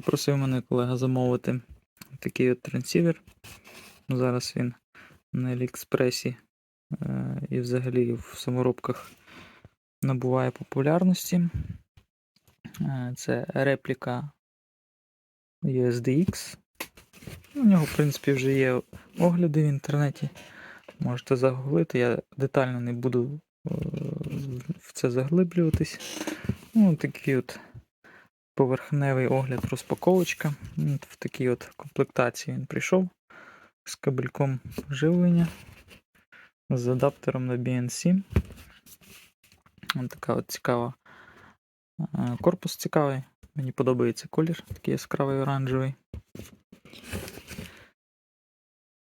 Попросив мене колега замовити такий от трансівер. Ну, Зараз він на Аліекспресі е, і взагалі в саморобках набуває популярності. Е, Це репліка USDX. У нього, в принципі, вже є огляди в інтернеті. Можете загуглити. Я детально не буду е, в це заглиблюватись. Ну, такий от поверхневий огляд розпаковочка. От В такій от комплектації він прийшов з кабельком живлення, з адаптером на BNC. Ось така от цікава. е, Корпус цікавий. Мені подобається колір, такий яскравий оранжевий.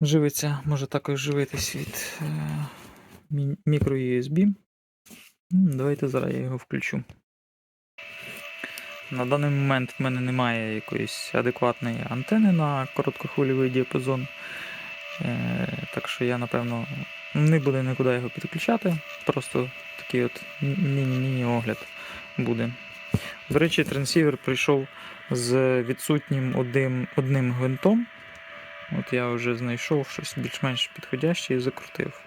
Живиться, може також живитись від е, мікро-USB. Давайте зараз я його включу. На даний момент в мене немає якоїсь адекватної антени на короткохвильовий діапазон. Е, так що я, напевно, не буду нікуди його підключати. Просто такий от мі- міні-міні огляд буде. До речі, трансівер прийшов з відсутнім одним, одним гвинтом. От я вже знайшов щось більш-менш підходяще і закрутив.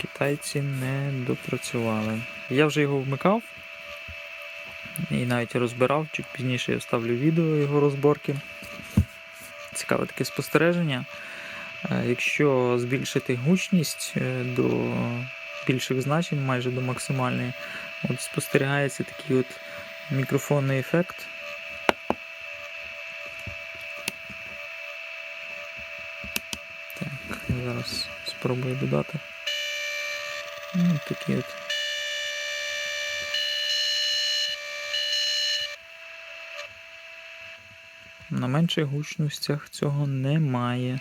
Китайці не допрацювали. Я вже його вмикав і навіть розбирав, чуть пізніше я вставлю відео його розборки. Цікаве таке спостереження. Е, Якщо збільшити гучність е, до більших значень, майже до максимальної, от спостерігається такий от мікрофонний ефект. Так, зараз спробую додати. Ну, такий от. На менших гучностях цього немає.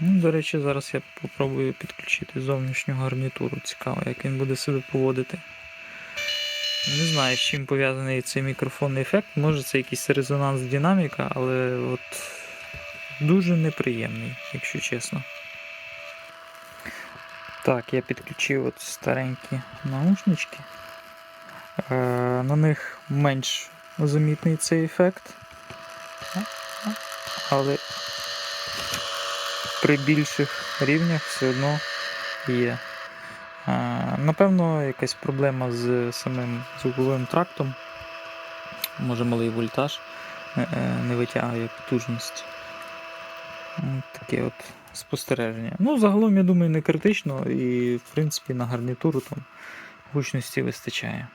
Ну, до речі, зараз я попробую підключити зовнішню гарнітуру. Цікаво, як він буде себе поводити. Не знаю, з чим пов'язаний цей мікрофонний ефект. Може це якийсь резонанс динаміка, але от дуже неприємний, якщо чесно. Так, я підключив от старенькі наушнички. Е, на них менш замітний цей ефект. Але при більших рівнях все одно є. Напевно, якась проблема з самим звуковим трактом. Може малий вольтаж е, е, не витягує потужність. Таке от спостереження. Ну, загалом, я думаю, не критично і, в принципі, на гарнітуру там гучності вистачає.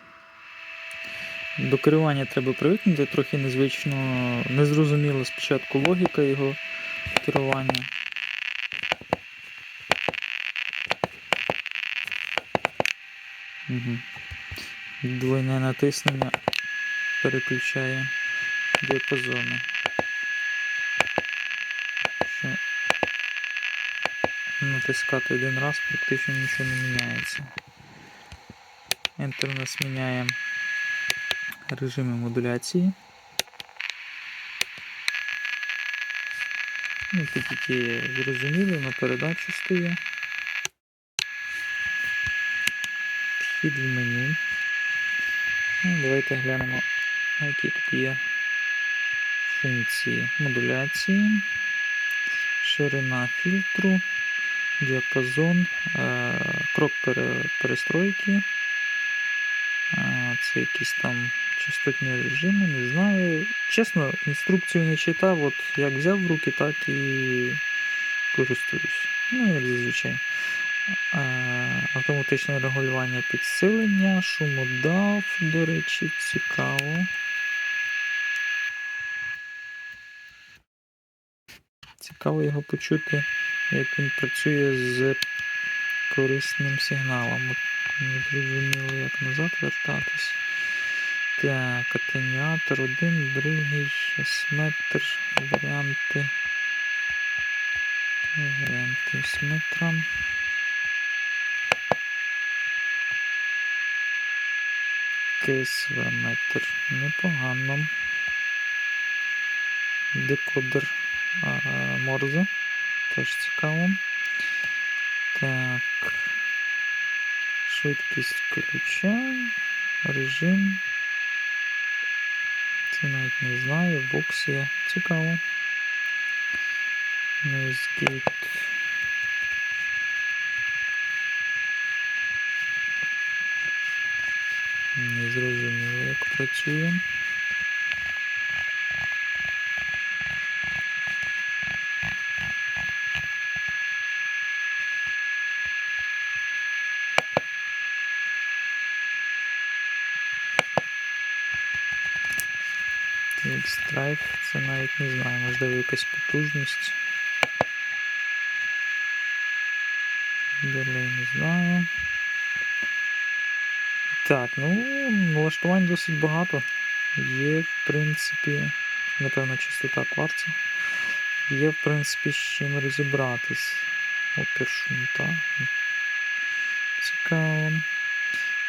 До керування треба привикнути, трохи незвично, незрозуміла спочатку логіка його керування. Угу. Двойне натиснення переключає діапазони. Що натискати один раз практично нічого не міняється. Enter у нас міняє режими модуляції. Ну, тут які зрозуміли, на передачу стає. Вхід в меню. Ну, давайте глянемо, які тут є функції модуляції, ширина фільтру, діапазон, е, крок пере- перестройки. Це якісь там частотні режими, не знаю. Чесно, інструкцію не читав, от як взяв в руки, так і користуюсь. Ну, як зазвичай. Автоматичне регулювання підсилення, шумодав, до речі, цікаво. Цікаво його почути, як він працює з корисним сигналом. От Не зрозуміло, як назад вертатись. Так, атенюатор один, другий, есметр, варіанти. Варіанти есметра. КСВ метр. Непогано. Декодер Морзе. Теж цікаво. Так. Швидкість ключа. Режим. Це навіть не знаю, бокс. Цікаво. Нейзгейт. Не зрозуміло, як працює. Так, страйф, це навіть не знаю, можливо якась потужність. Дерлей не знаю. Так, ну, налаштувань досить багато. Є, в принципі, напевно, частота кварцу. Є, в принципі, з чим розібратись. Опір шунта. Цікаво.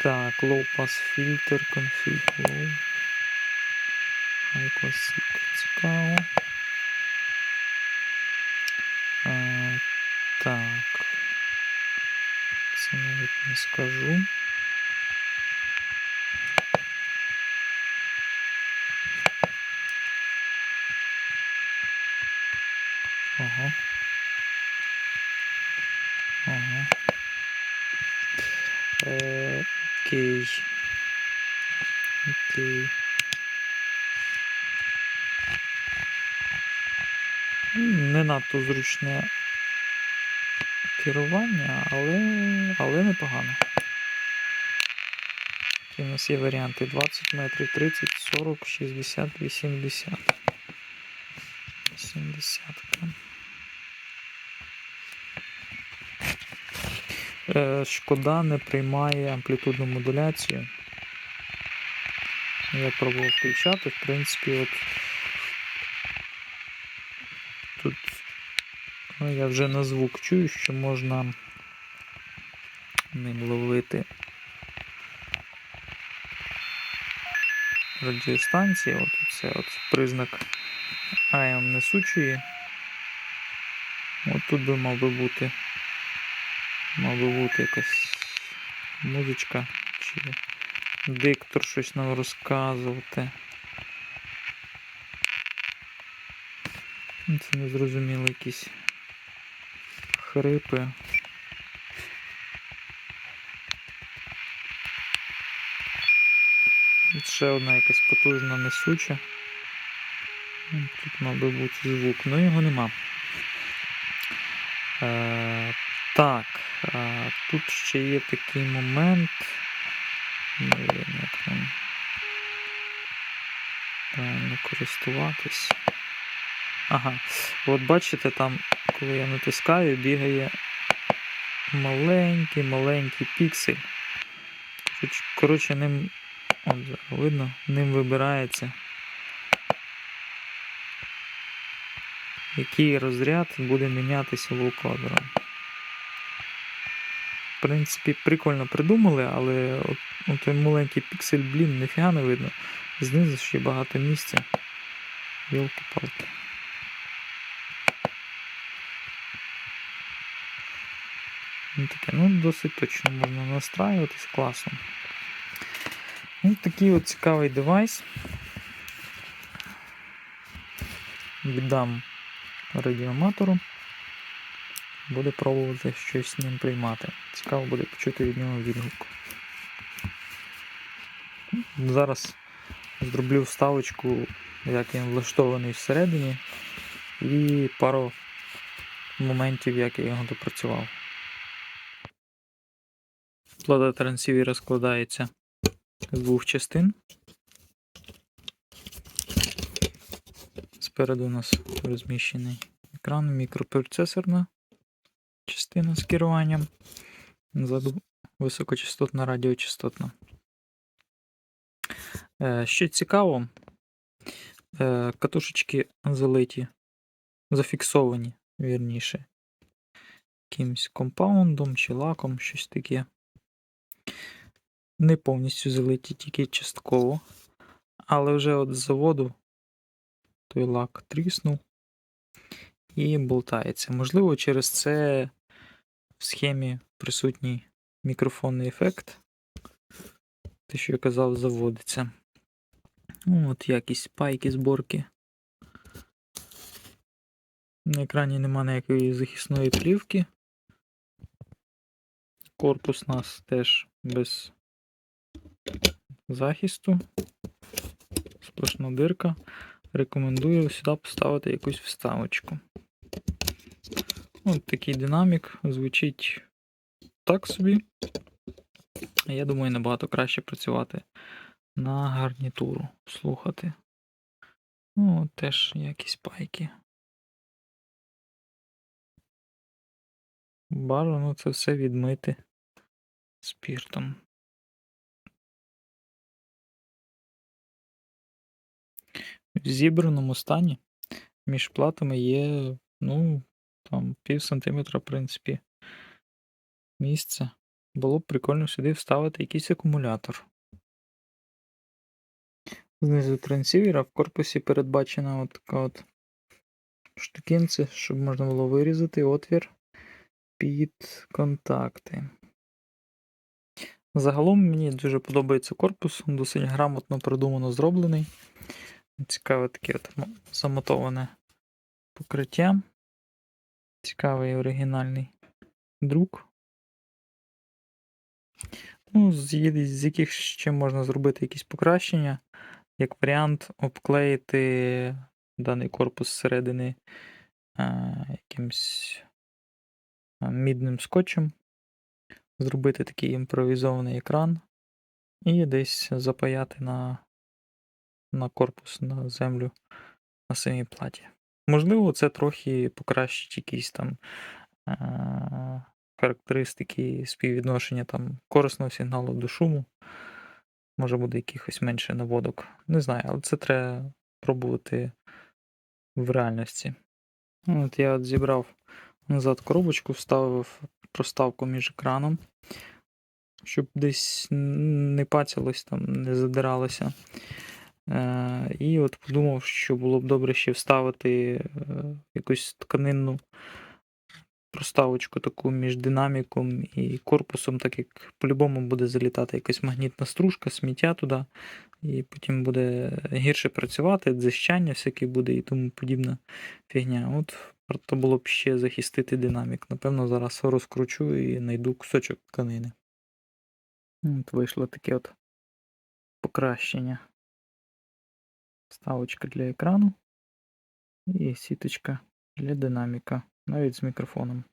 Так, low pass filter, config low. High classic. Цікаво. А, так. Це скажу. Ага. Ага. Е, окей. Окей. Не надто зручне керування, але, але непогано. Які у нас є варіанти 20 метрів, 30, 40, 60, 80. 70. Е, Шкода не приймає амплітудну модуляцію. Я пробував включати, в принципі, от тут ну, я вже на звук чую, що можна ним ловити радіостанції. От це от признак АМ несучої. От тут би мав би бути мав би бути якась музичка чи диктор щось нам розказувати. Це незрозуміло якісь хрипи. Ще одна якась потужна несуча. Ну, Тут би бути звук, ну його нема. Е, так, е, тут ще є такий момент. Не як нам правильно користуватись. Ага, от бачите, там, коли я натискаю, бігає маленький-маленький піксель. Коротше- ним, от видно, ним вибирається. Який розряд буде мінятися вулкадром. В принципі, прикольно придумали, але от той маленький піксель, блін, ніфіга не видно. Знизу ще багато місця. Йолки-палки. Таке, ну, досить точно можна настраюватись, класно. Ну, такий от цікавий девайс. Віддам радіоаматору. Буде пробувати щось з ним приймати. Цікаво буде почути від нього відгук. Зараз зроблю вставочку, як він влаштований всередині, і пару моментів, як я його допрацював. Плата трансівера складається з двох частин. Спереду у нас розміщений екран, мікропроцесорна частина з керуванням. Ззаду високочастотна радіочастотна. Е, Що цікаво, е, катушечки залиті, зафіксовані, вірніше, якимось компаундом чи лаком, щось таке. Не повністю залиті, тільки частково. Але вже от з заводу той лак тріснув і болтається. Можливо, через це в схемі присутній мікрофонний ефект. Те, що я казав, заводиться. Ну, от якість пайки зборки. На екрані нема ніякої захисної плівки. Корпус у нас теж без захисту. Сплошна дирка. Рекомендую сюди поставити якусь вставочку. От такий динамік звучить так собі. Я думаю, набагато краще працювати на гарнітуру, слухати. Ну, теж якісь пайки. Бажано це все відмити спіртом. В зібраному стані між платами є, ну, там, пів сантиметра, в принципі, місце. Було б прикольно сюди вставити якийсь акумулятор. Знизу трансівера в корпусі передбачена от така от штукінці, щоб можна було вирізати отвір під контакти. Загалом мені дуже подобається корпус, досить грамотно продумано зроблений. Цікаве таке от замотоване покриття. Цікавий оригінальний друк. Ну, з, з яких ще можна зробити якісь покращення. Як варіант, обклеїти даний корпус зсередини е, якимсь е, мідним скотчем, зробити такий імпровізований екран і десь запаяти на, на корпус, на землю на самій платі. Можливо, це трохи покращить якісь там е- характеристики співвідношення там корисного сигналу до шуму. Може буде якихось менше наводок. Не знаю, але це треба пробувати в реальності. От я от зібрав назад коробочку, вставив проставку між екраном, щоб десь не пацялось там, не задиралося. Е, і от подумав, що було б добре ще вставити е, якусь тканинну проставочку таку між динаміком і корпусом, так як по-любому буде залітати якась магнітна стружка, сміття туди, і потім буде гірше працювати, дзищання всяке буде і тому подібна фігня. От варто було б ще захистити динамік. Напевно, зараз розкручу і знайду кусочок тканини. От вийшло таке от покращення. Ставочка для екрану і сіточка для динаміка, навіть з мікрофоном.